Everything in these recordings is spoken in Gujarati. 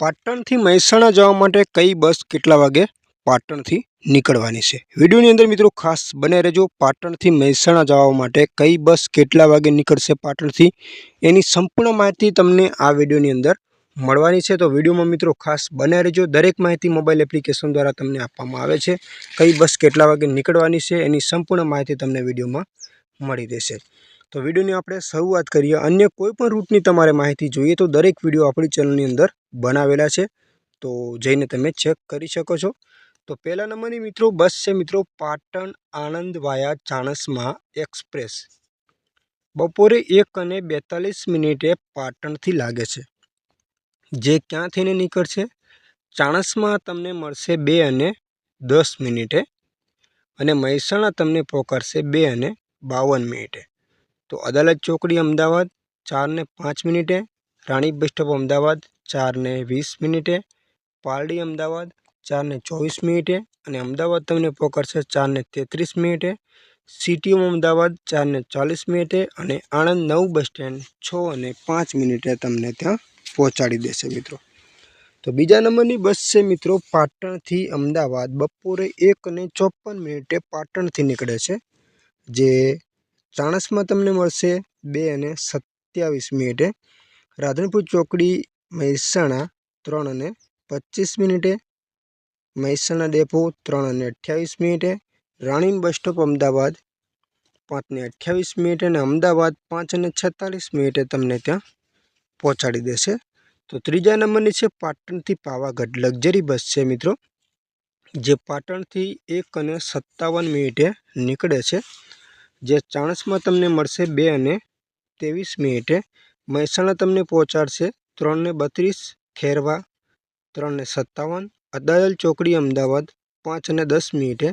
પાટણથી મહેસાણા જવા માટે કઈ બસ કેટલા વાગે પાટણથી નીકળવાની છે? વિડીયોની અંદર મિત્રો ખાસ બને રહેજો. પાટણથી મહેસાણા જવા માટે કઈ બસ કેટલા વાગે નીકળશે પાટણથી એની સંપૂર્ણ માહિતી તમને આ વિડીયોની અંદર મળવાની છે. તો વિડીયોમાં મિત્રો ખાસ બને રહેજો. દરેક માહિતી મોબાઈલ એપ્લિકેશન દ્વારા તમને આપવામાં આવે છે. કઈ બસ કેટલા વાગે નીકળવાની છે એની સંપૂર્ણ માહિતી તમને વિડીયોમાં મળી રહેશે. તો વિડીયોની આપણે શરૂઆત કરીએ. અન્ય કોઈ પણ રૂટની તમારે માહિતી જોઈએ તો દરેક વીડિયો આપણી ચેનલની અંદર બનાવેલા છે. તો જઈને તમે ચેક કરી શકો છો. તો પહેલા નંબરની મિત્રો બસ છે મિત્રો પાટણ આણંદ વાયા ચાણસમાં એક્સપ્રેસ. બપોરે એક અને બેતાલીસ મિનિટે પાટણથી લાગે છે. જે ક્યાં થઈને નીકળશે? ચાણસમાં તમને મળશે બે અને દસ મિનિટે અને મહેસાણા તમને પોકારશે બે અને બાવન મિનિટે. તો અદાલત ચોકડી અમદાવાદ, ચારને પાંચ મિનિટે. રાણી બસ સ્ટોપ અમદાવાદ, ચારને વીસ મિનિટે. પાલડી અમદાવાદ, ચારને ચોવીસ મિનિટે. અને અમદાવાદ તમને પહોંચાડશે ચારને તેત્રીસ મિનિટે. સિટીઓમ અમદાવાદ, ચારને ચાલીસ મિનિટે. અને આણંદ નવ બસ સ્ટેન્ડ, છ અને પાંચ મિનિટે તમને ત્યાં પહોંચાડી દેશે મિત્રો. તો બીજા નંબરની બસ છે મિત્રો, પાટણથી અમદાવાદ. બપોરે એક અને ચોપન મિનિટે પાટણથી નીકળે છે. જે ચાણસમાં તમને મળશે બે અને સત્યાવીસ મિનિટે. રાધનપુર ચોકડી, મહેસાણા ત્રણ અને પચીસ મિનિટે. મહેસાણા ડેપો ત્રણ અને અઠ્યાવીસ મિનિટે. રાણીમ બસ સ્ટોપ અમદાવાદ પાંચ ને અઠ્યાવીસ મિનિટે અને અમદાવાદ પાંચ અને છેતાલીસ મિનિટે તમને ત્યાં પહોંચાડી દેશે. તો ત્રીજા નંબરની છે પાટણથી પાવાગઢ. લક્ઝરી બસ છે મિત્રો, જે પાટણથી એક અને સત્તાવન મિનિટે નીકળે છે. જે ચાણસમાં તમને મળશે બે અને ત્રેવીસ મિનિટે. મહેસાણા તમને પહોંચાડશે ત્રણને બત્રીસ, ખેરવા ત્રણને સત્તાવન અદાયલ ચોકડી અમદાવાદ પાંચ અને દસ મિનિટે.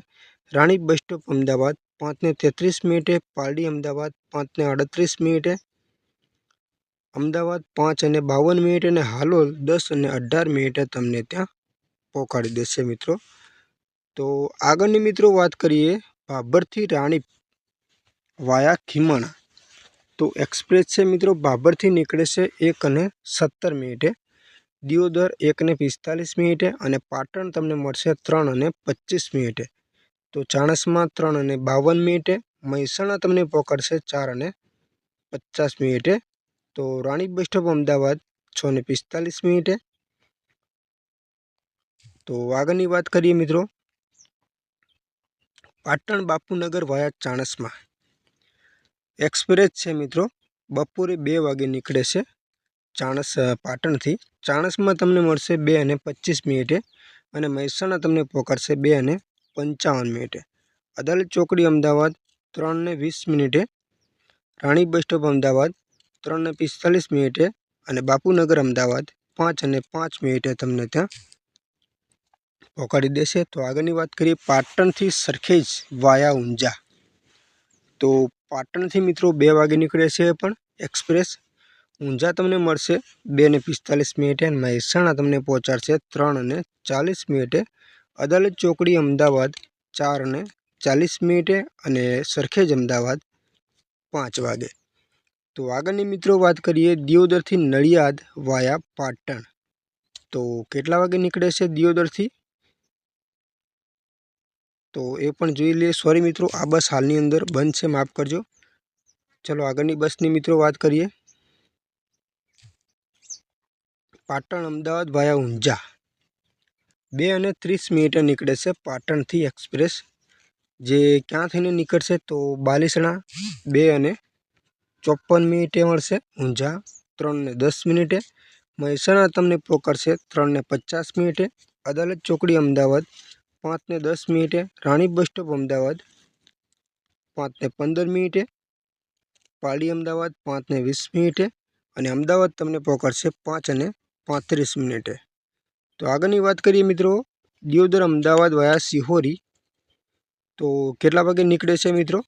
રાણી બસ સ્ટોપ અમદાવાદ પાંચને તેત્રીસ મિનિટે. પાલડી અમદાવાદ પાંચને અડત્રીસ મિનિટે. અમદાવાદ પાંચ અને બાવન મિનિટે અને હાલોલ દસ અને અઢાર મિનિટે તમને ત્યાં પહોંચાડી દેશે મિત્રો. તો આગળની મિત્રો વાત કરીએ ભાભરથી રાણી વાયા ખીમાણા. તો એક્સપ્રેસ છે મિત્રો, બાબરથી નીકળે છે એક અને સત્તર મિનિટે. દિયોદર એક ને પિસ્તાલીસ મિનિટે અને પાટણ તમને મળશે ત્રણ અને પચીસ મિનિટે. તો ચાણસમાં ત્રણ અને બાવન મિનિટે. મહેસાણા તમને પકડશે ચાર અને પચાસ મિનિટે. તો રાણી બસ સ્ટોપ અમદાવાદ છ ને પિસ્તાલીસ મિનિટે. તો આગળની વાત કરીએ મિત્રો, પાટણ બાપુનગર વાયા ચાણસમાં. એક્સપ્રેસ છે મિત્રો. બપોરે બે વાગે નીકળે છે ચાણસ પાટણથી. ચાણસમાં તમને મળશે બે અને પચીસ મિનિટે અને મહેસાણા તમને પહોંચાડશે બે અને પંચાવન મિનિટે. અદાલત ચોકડી અમદાવાદ ત્રણ ને વીસ મિનિટે. રાણી બસ સ્ટોપ અમદાવાદ ત્રણ ને પિસ્તાલીસ મિનિટે અને બાપુનગર અમદાવાદ પાંચ અને પાંચ મિનિટે તમને ત્યાં પહોંચાડી દેશે. તો આગળની વાત કરીએ પાટણથી સરખેજ વાયા ઊંઝા. તો પાટણથી મિત્રો બે વાગે નીકળે છે પણ એક્સપ્રેસ. ઊંઝા તમને મળશે. બે ને પિસ્તાલીસ મિનિટે અને મહેસાણા તમને પહોંચાડશે ત્રણ અને ચાલીસ મિનિટે. અદાલત ચોકડી અમદાવાદ ચાર અને ચાલીસ મિનિટે અને સરખેજ અમદાવાદ પાંચ વાગે. તો આગળની મિત્રો વાત કરીએ દિયોદરથી નડિયાદ વાયા પાટણ. તો કેટલા વાગે નીકળે છે દિયોદરથી? તો એ પણ જોઈ લઈએ સોરી મિત્રો, આ બસ હાલની અંદર બંધ છે, માફ કરજો. ચલો, આગળની બસની મિત્રો વાત કરીએ. પાટણ અમદાવાદ વાયા ઊંઝા. બે અને ત્રીસ મિનિટે નીકળે છે પાટણથી એક્સપ્રેસ. જે ક્યાં થઈને નીકળશે તો બાલીસણા બે અને ચોપન મિનિટે મળશે ઊંઝા. ત્રણ ને દસ મિનિટે. મહેસાણા તમને પોકરશે ત્રણ ને પચાસ મિનિટે. અદાલત ચોકડી અમદાવાદ. પાંચ ને દસ મિનિટે રાણી બસ સ્ટોપ અમદાવાદ પાંચ ને પંદર મિનિટે પાલી અમદાવાદ પાંચ ને વીસ મિનિટે અને અમદાવાદ તમને પહોંચાડશે પાંચ અને પાંત્રીસ મિનિટે. તો આગળની વાત કરીએ મિત્રો, દિયોદર અમદાવાદ વયા સિહોરી. તો કેટલા વાગે નીકળે છે મિત્રો?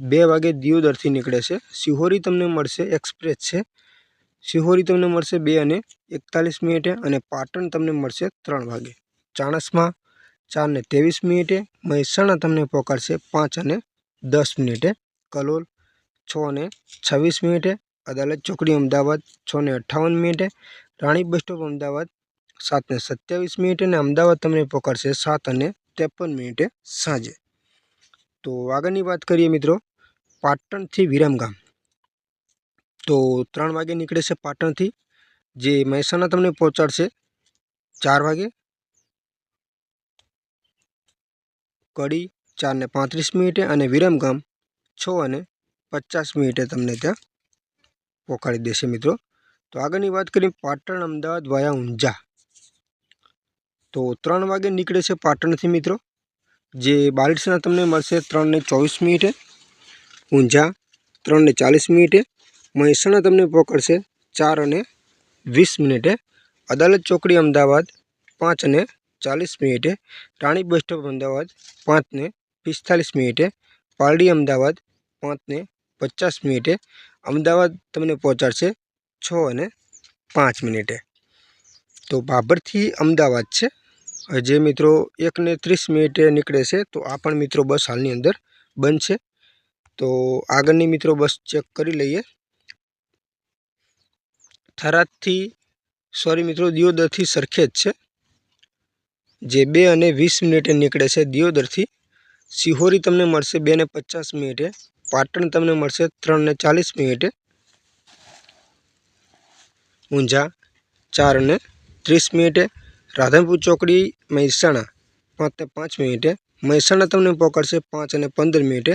બે વાગે દિયોદરથી નીકળે છે. સિહોરી તમને મળશે, એક્સપ્રેસ છે. સિહોરી તમને મળશે બે અને એકતાલીસ મિનિટે અને પાટણ તમને મળશે ત્રણ વાગે. ચાણસમાં ચાર ને ત્રેવીસ મિનિટે મહેસાણા તમને પહોંચાડશે પાંચ અને દસ મિનિટે. કલોલ છ અને છવ્વીસ મિનિટે. અદાલત ચોકડી અમદાવાદ છ ને અઠ્ઠાવન મિનિટે. રાણી બસ સ્ટોપ અમદાવાદ સાત ને સત્યાવીસ મિનિટે અને અમદાવાદ તમને પકડશે સાત અને ત્રેપન મિનિટે સાંજે. તો આગળની વાત કરીએ મિત્રો, પાટણથી વિરમગામ. તો ત્રણ વાગે નીકળે છે પાટણથી. જે મહેસાણા તમને પહોંચાડશે ચાર વાગે. કડી, ચારને પાંત્રીસ મિનિટે અને વિરમગામ છ અને પચાસ મિનિટે તમને ત્યાં પહોંચાડી દેશે મિત્રો. તો આગળની વાત કરીએ પાટણ અમદાવાદ વાયા ઊંઝા. તો ત્રણ વાગે નીકળે છે પાટણથી મિત્રો. જે બાલિટ્સના તમને મળશે ત્રણને ચોવીસ મિનિટે, ઊંઝા ત્રણને ચાલીસ મિનિટે, મહેસાણા તમને પકડશે ચાર અને વીસ મિનિટે, અદાલત ચોકડી અમદાવાદ પાંચ અને ચાલીસ મિનિટે રાણી બસ સ્ટોપ અમદાવાદ, પાંચને પિસ્તાલીસ મિનિટે પારડી અમદાવાદ, પાંચને પચાસ મિનિટે અમદાવાદ તમને પહોંચાડશે છ અને પાંચ મિનિટે. તો બાબરથી અમદાવાદ છે. જે મિત્રો એકને ત્રીસ મિનિટે નીકળે છે, તો આ પણ મિત્રો બસ હાલની અંદર બંધ છે. તો આગળની મિત્રો બસ ચેક કરી લઈએ. થરાદથી, સોરી મિત્રો, દિયોદરથી સરખેજ છે. જે બે અને વીસ મિનિટે નીકળે છે દિયોદરથી. સિહોરી તમને મળશે બે ને પચાસ મિનિટે, પાટણ તમને મળશે ત્રણ ને ચાલીસ મિનિટે, ઊંઝા ચાર ને ત્રીસ મિનિટે, રાધનપુર ચોકડી મહેસાણા પાંચ ને પાંચ મિનિટે, મહેસાણા તમને પકડશે પાંચ અને પંદર મિનિટે,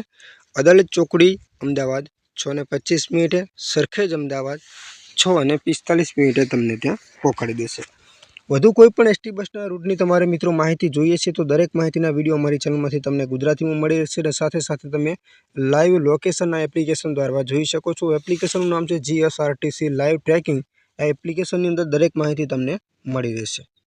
અદાલત ચોકડી અમદાવાદ છ ને પચીસ મિનિટે, સરખેજ અમદાવાદ છ અને પિસ્તાલીસ મિનિટે તમને ત્યાં પહોંચાડી દેશે. વધુ કોઈ પણ એસટી બસના રૂટની તમારે મિત્રો માહિતી જોઈએ છે, તો દરેક માહિતીના વીડિયો અમારી ચેનલમાંથી તમને ગુજરાતીમાં મળી રહેશે અને સાથે સાથે તમે લાઈવ લોકેશનના એપ્લિકેશન દ્વારા જોઈ શકો છો. એપ્લિકેશનનું નામ છે જીએસઆરટીસી લાઈવ ટ્રેકિંગ આ એપ્લિકેશનની અંદર દરેક માહિતી તમને મળી રહેશે.